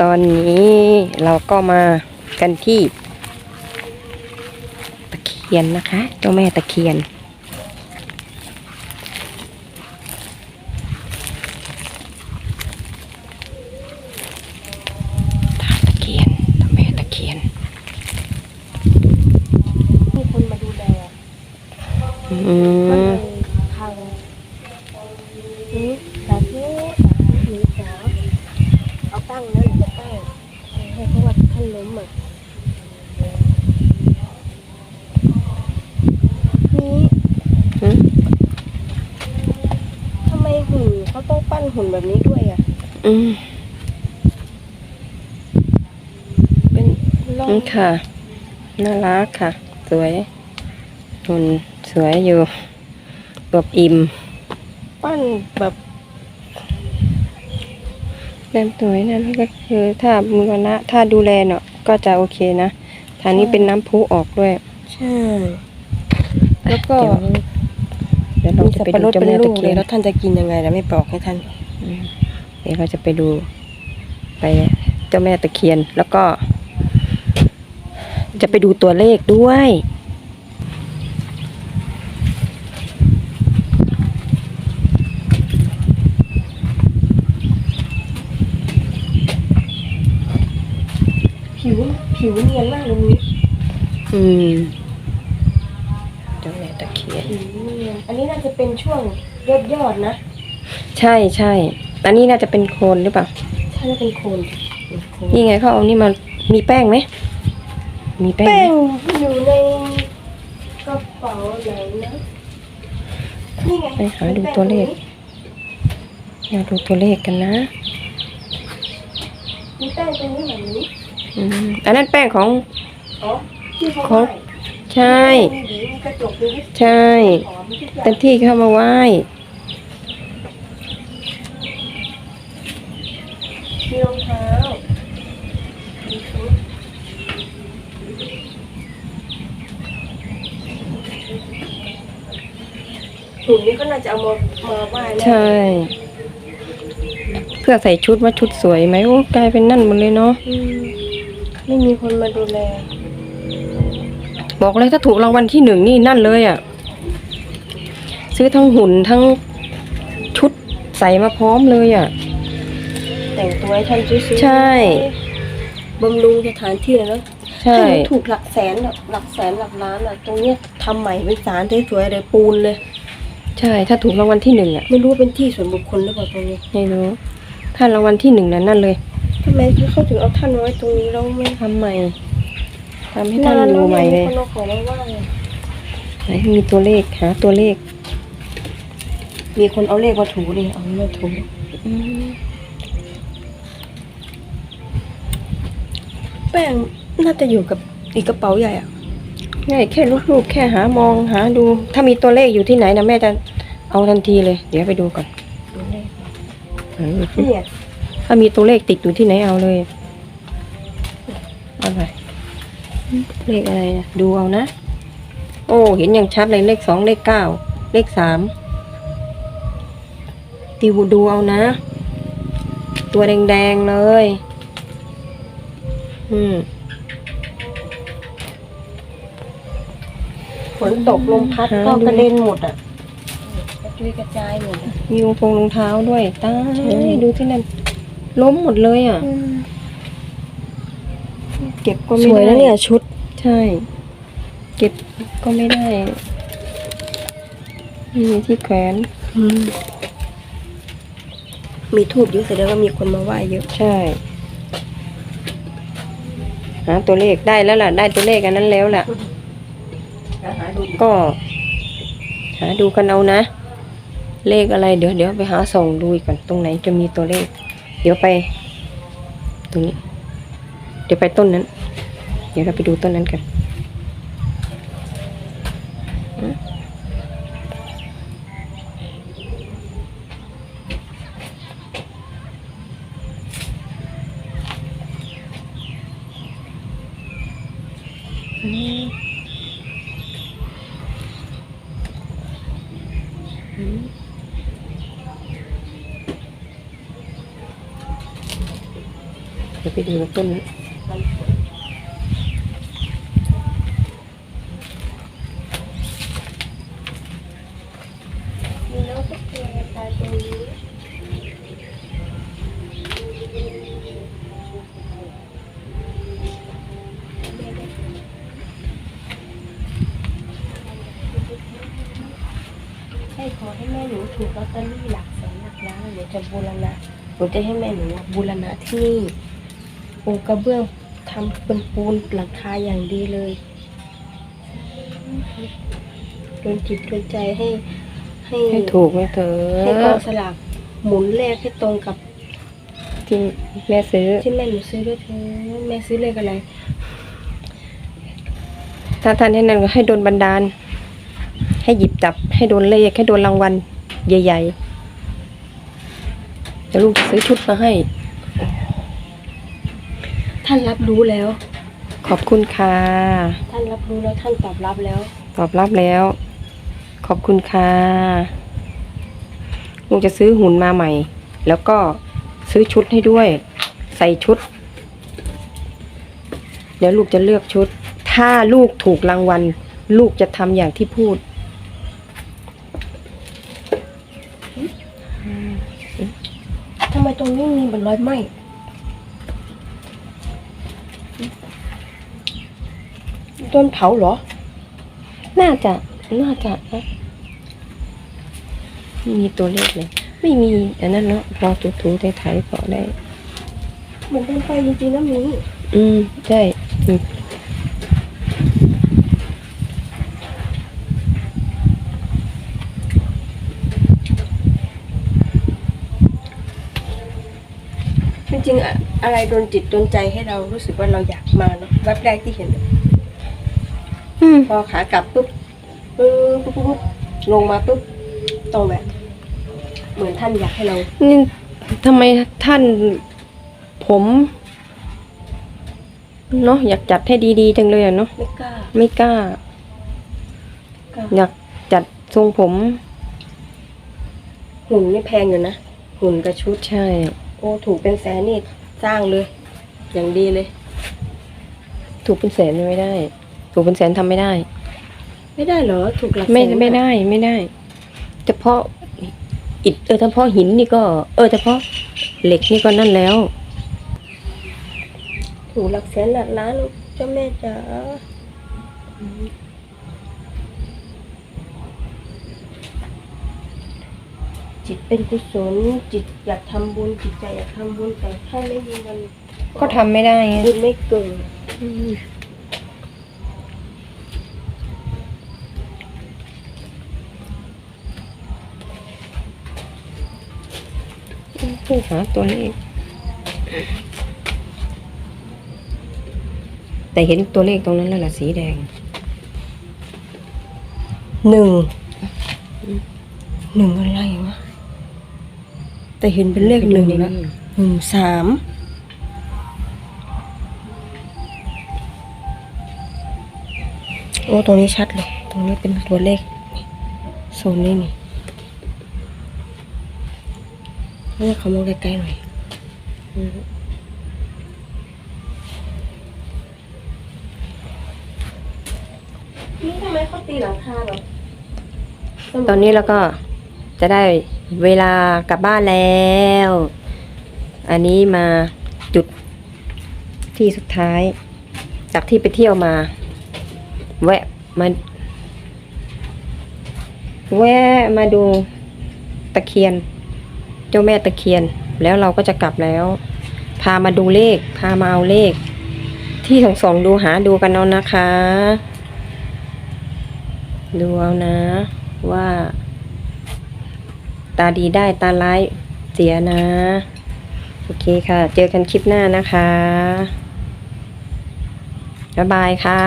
ตอนนี้เราก็มากันที่ ตะเคียนนะคะ เจ้าแม่ตะเคียน ตาตะเคียนเจ้าแม่ตะเคียน มีคนมาดูแล อื ก็เล ม ยพังนี่สาธุสาธุหรือขอเอาตั้งนะหรือจะตั้งให้เพราะว่าท่านล้มอะนี่ อืม ทำไมหุ่นเขาต้องปั้น หุ่นแบบนี้ด้วยอะ อืมเป็นร่องอืมค่ะ น่ารักค่ะ สวย หุ่นสวยอยู่บวบอิ่ม ปั้นแบบแต้มสวยนั่นก็คือถ้ามือนะถ้าดูแลเนาะก็จะโอเคนะทางนี้เป็นน้ำพุออกด้วย ใช่ แล้วก็เดี๋ยวเดี๋ยวเรามีจะสับไปปะรดูดเจ้าเป็นแม่ลูตะกเคีเลยยนแล้วท่านจะกินยังไงนะไม่บอกให้ท่านอืม เดี๋ยวเราจะไปดู ไปเจ้าแม่ตะเคียนแล้วก็ จะไปดูตัวเลขด้วยผิวผิวเนียนมากเลยนี้ อืมเจ้าแม่ตะเคียนผิวเนียน อันนี้น่าจะเป็นช่วงยอดยอดๆนะ ใช่ใช่อันนี้น่าจะเป็นโคนหรือเปล่า ใช่น่าเป็นโคนโคนนี่ไงเขาเอานี่มา มีแป้งไหม มีแป้งแป้ไหมงอยู่ในกระเป๋าไหนนะ นี่ไงไปหาดูตัวเลขมาดูตัวเลขกันนะ มีแป้งตรงนี้แบบนี้อืมอันนั้นแป้งของ อ๋อที่เขาของให้ใช่มีหวีมีกระจกมีวิสใช่หอมมีทุกอย่าเป็นงที่เข้ามาไหว้ มีรองเท้ามีชุด หุ่นนี้ก็น่าจะเอามามาไหว้แน่ใช่ เพื่อใส่ชุดว่าชุดสวยไหมโอ้กลายเป็นนั่นหมดเลยเนาะอืมไม่มีคนมาดูแลบอกเลยถ้าถูกรางวัลที่หนึ่งนี่นั่นเลยอะ่ะ ซื้อทั้งหุ่นทั้งชุดใส่มาพร้อมเลยอะ่ะ แต่งตัวให้ท่านสวยๆใช่ บำรุงสถานที่แล้วใช่ถ้าหนูถูกหลักแสนอะหลักแสนหลักล้านอะตรงเนี้ยทำใหม่เป็นศาลสวยๆเลยปูนเลย ใช่ ถ้าถูกรางวัลที่หนึ่งอะ ไม่รู้ว่าเป็นที่ส่วนบุคคลหรือเปล่าตรงนี้ไม่รู้ ถ้ารางวัลที่หนึ่งนั้นนั่นเลยทำไมเขาถึงเอาท่านมาไว้ตรงนี้แล้วไม่ทำใหม่ทำให้ท่านดูใหม่เลยคนเอาของมาไหว้อะไหนมีตัวเลขหาตัวเลข มีคนเอาเลขมาถูดิเอาเลขถูอืมแป้งน่าจะอยู่กับอีกกระเป๋าใหญ่อะ ง่ายแค่ลูกๆแค่หามองหาดู ถ้ามีตัวเลขอยู่ที่ไหนนะแม่จะเอาทันทีเลย เดี๋ยวไปดูก่อนดูเลขไหนดูสิเนี่ยถ้ามีตัวเลขติดอยู่ที่ไหนเอาเลยอะไรเลขอะไรนะดูเอานะ โอ้เห็นอย่างชัดเลยเลขสองเลขเก้าเลขสามติวดูเอานะ ตัวแดงๆเลย อืม ฝนตกลมพัดหาก็ดูกระเด็นหมดอะกระจุยกระจายหมดอะมีรองทงรองเท้าด้วยตาใช่ยดูที่นั่นล้มหมดเลยอะ เก็บก็สไม่วยได้นะเนี่ยชุด ใช่ เก็บก็ไม่ได้ไม่มีที่แขวนมีทูบเยอะแสดงว่ามีคนมาไหว้เยอะ ใช่หาตัวเลขได้แล้วล่ะ ได้ตัวเลขอันนั้นแล้วล่ะ ก็ หาดูกันเอานะ เลขอะไรเดี๋ยวเดี๋ยวไปหาส่องดูอีกก่อนตรงไหนจะมีตัวเลข เดี๋ยวไป ตรงนี้ เดี๋ยวไปต้นนั้น เดี๋ยวเราไปดูต้นนั้นกันอืมอืมอืม เดี๋ยวไปดูต้นนั้นมีน้องตุ๊กแกตายตรงนี้ให้ขอให้แม่หนูถูกลอตเตอรี่หลักแสนหลักล้านเดี๋ยวจะบูรณะหนูจะให้แม่หนูบูรณะที่นี่ ปูกระเบื้องทำเป็นปูนหลังคาอย่างดีเลยโดนจิตโดนใจให้ ให้ให้ถูกนะเธอให้กองสลากหมุนเลขให้ตรงกับที่แม่ซื้อที่แม่หนูซื้อด้วยเธอแม่ซื้อเลขอะไรถ้าท่านให้นั่นก็ให้โดนบันดาล ให้หยิบจับ ให้โดนเลขให้โดนรางวัลใหญ่ๆเดี๋ยวลูกจะซื้อชุดมาให้ ท่านรับรู้แล้ว ขอบคุณค่ะ ท่านรับรู้แล้วท่านตอบรับแล้ว ตอบรับแล้ว ขอบคุณค่ะลูกจะซื้อหุ่นมาใหม่ แล้วก็ซื้อชุดให้ด้วย ใส่ชุด เดี๋ยวลูกจะเลือกชุด ถ้าลูกถูกรางวัล ลูกจะทำอย่างที่พูดทำไมตรงนี้มีเหมือนรอยไหม้ โดนเผาเหรอ น่าจะ น่าจะนะไม่มีตัวเลขเลย ไม่มีอันนั้นเนาะพอถูๆไถๆพอได้ เหมือนโดนไฟจริงๆนะหมีอืมใช่อืมจริงๆอะอะไรโดนจิตโดนใจให้เรารู้สึกว่าเราอยากมาเนาะแวบแรกที่เห็น อืมพอขากลับปุ๊บปุ๊บปุ๊บปุ๊บลงมาปุ๊บตรงแบบเหมือนท่านอยากให้เรา นี่ทำไมท่านผมเนาะอยากจัดให้ดีๆจังเลยอะเนาะไม่กล้าไม่กล้า กล้าอยากจัดทรงผมหุ่นนี่แพงอยู่นะหุ่นกับชุด ใช่ โอ้ถูกเป็นแสนนี่สร้างเลย อย่างดีเลย ถูกเป็นแสนไม่ได้ ถูกเป็นแสนทำไม่ได้ ไม่ได้เหรอ ถูกหลักแสนไม่ไม่ได้ไม่ได้เฉพาะอิฐเออเฉพาะหินนี่ก็ เออเฉพาะเหล็กนี่ก็นั่นแล้ว ถูกหลักแสนหลักล้านลูกเจ้าแม่จ๋าจิตเป็นกุศลจิตอยากทำบุญจิตใจอยากทำบุญแต่ถ้าไม่มีเงินก็ทำไม่ได้ไงบุญไม่เกิด ผู้หาตัวเลข แต่เห็นตัวเลขตรงนั้นแล้วล่ะสีแดง หนึ่ง หนึ่งอะไรวะ แต่เห็นเป็นเลขหนึ่งนะหนึ่งสามโอ้ ตรงนี้ชัดเลย ตรงนี้เป็นตัวเลขโซนนี้นี่ นี่เขามองใกล้ๆหน่อยอืมนี่ทำไมเขาตีหลังคาเหรอตอนนี้เราก็จะได้เวลากลับบ้านแล้ว อันนี้มาจุดที่สุดท้าย จากที่ไปเที่ยวมา แวะมาแวะมาดูตะเคียน เจ้าแม่ตะเคียน แล้วเราก็จะกลับแล้ว พามาดูเลข พามาเอาเลข ที่สองสองดูหาดูกันเอานะคะ ดูเอานะ ว่า ตาดีได้ตาร้ายเสียนะ โอเคค่ะ เจอกันคลิปหน้านะคะ บ๊ายบายค่ะ